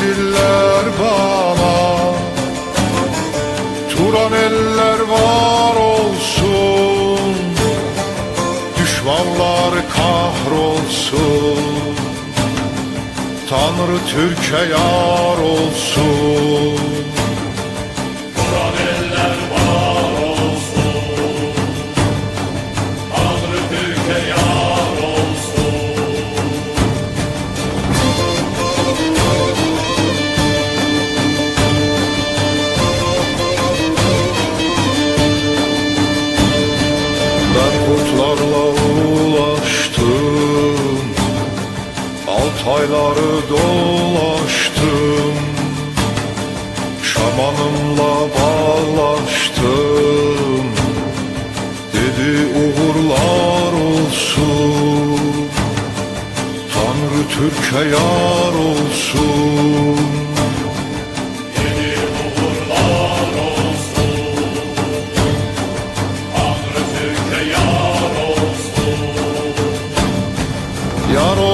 Diller bana Turan eller var olsun Düşmanlar kahrolsun. Tanrı Türk'e yar olsun. Kur'an eller var Altayları dolaştım Şamanımla bağlaştım. Dedi uğurlar olsun Tanrı Türk'e yar olsun. Yar olsun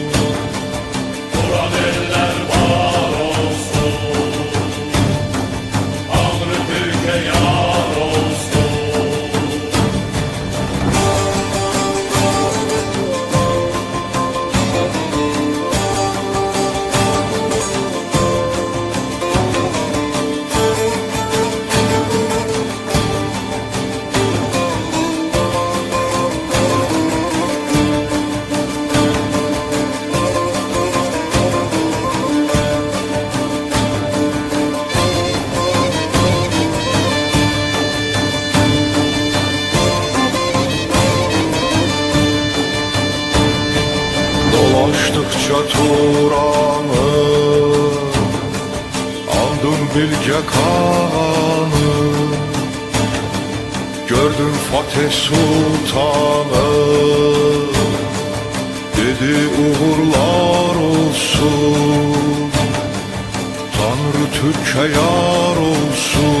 Dolaştıkça Turan'ı Andım Bilge Kağan'ı Gördüm Fatih Sultan'ı Dedi uğurlar olsun. Tanrı Türk'e yar olsun